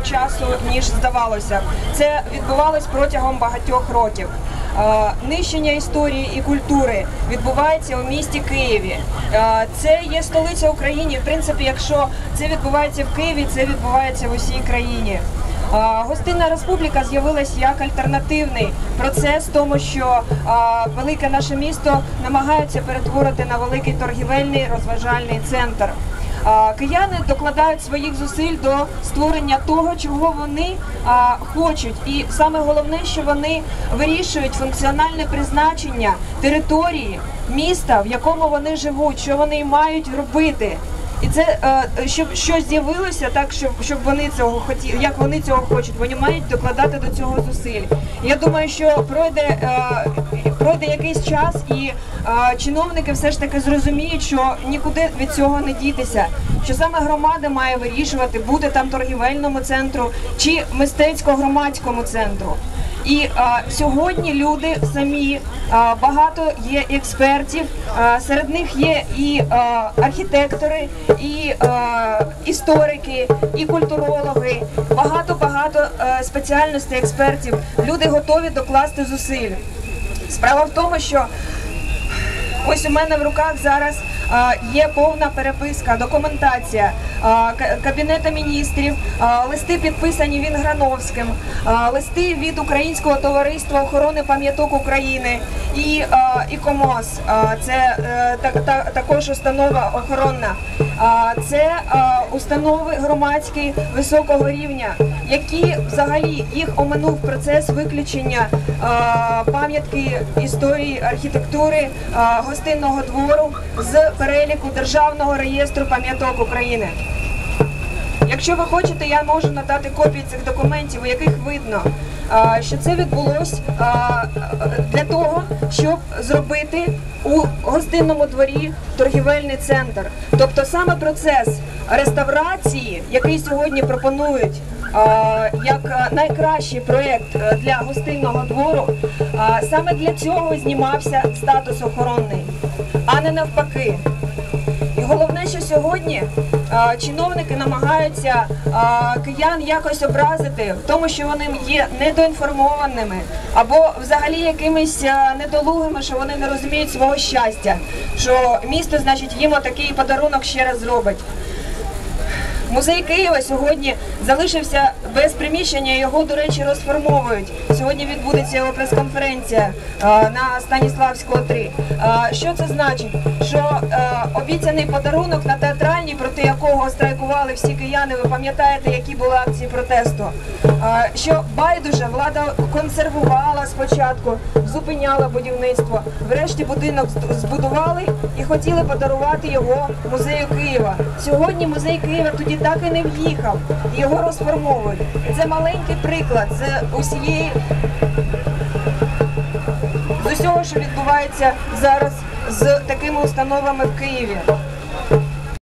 часу ніж здавалося. Це відбувалось протягом багатьох років. Е, Нищення історії і культури відбувається у місті Києві. Е, Це є столиця України. В принципі, якщо це відбувається в Києві, це відбувається в усій країні. Е, Гостинна республіка з'явилась як альтернативний процес, тому що велике наше місто намагаються перетворити на великий торгівельний розважальний центр. Кияни докладають своїх зусиль до створення того, чого вони хочуть, і саме головне, що вони вирішують функціональне призначення території міста, в якому вони живуть, що вони мають робити. І це е, щоб щось з'явилося, так щоб щоб вони цього хотіли, як вони цього хочуть, вони мають докладати до цього зусиль. Я думаю, що пройде е, пройде якийсь час, і е, чиновники все ж таки зрозуміють, що нікуди від цього не дітися. Що саме громада має вирішувати, бути там торгівельному центру чи мистецько-громадському центру. І а, сьогодні люди самі а, багато є експертів. А, серед них є і а, архітектори, і а, історики, і культурологи. Багато багато е, спеціальностей експертів. Люди готові докласти зусиль. Справа в тому, що Ось у мене в руках зараз є повна переписка, документація Кабінету міністрів, листи підписані Вінграновським, листи від Українського товариства охорони пам'яток України і, і КОМОС. Це е, та, та, також установа охоронна. Це установи громадські високого рівня, які взагалі їх оминув процес виключення пам'ятки історії архітектури гостинного двору з переліку Державного реєстру пам'яток України. Якщо ви хочете, я можу надати копії цих документів, у яких видно, що це відбулось для того, щоб зробити у гостинному дворі торгівельний центр. Тобто саме процес реставрації, який сьогодні пропонують як найкращий проєкт е, для гостинного двору, саме для цього знімався статус охоронний, а не навпаки. Головне, що сьогодні а, чиновники намагаються а, киян якось образити в тому, що вони є недоінформованими або взагалі якимись а, недолугими, що вони не розуміють свого щастя, що місто, значить, їм отакий подарунок ще раз зробить. Музей Києва сьогодні залишився без приміщення. Його, до речі, розформовують. Сьогодні відбудеться його прес-конференція е, на Станіславського 3. Е, Що це значить? Що е, обіцяний подарунок на театральній, проти якого страйкували всі кияни. Ви пам'ятаєте, які були акції протесту? Що байдуже влада консервувала спочатку, зупиняла будівництво. Врешті будинок збудували і хотіли подарувати його музею Києва. Сьогодні музей Києва тоді так і не в'їхав. Його розформовують. Це маленький приклад з усієї з усього, що відбувається зараз з такими установами в Києві.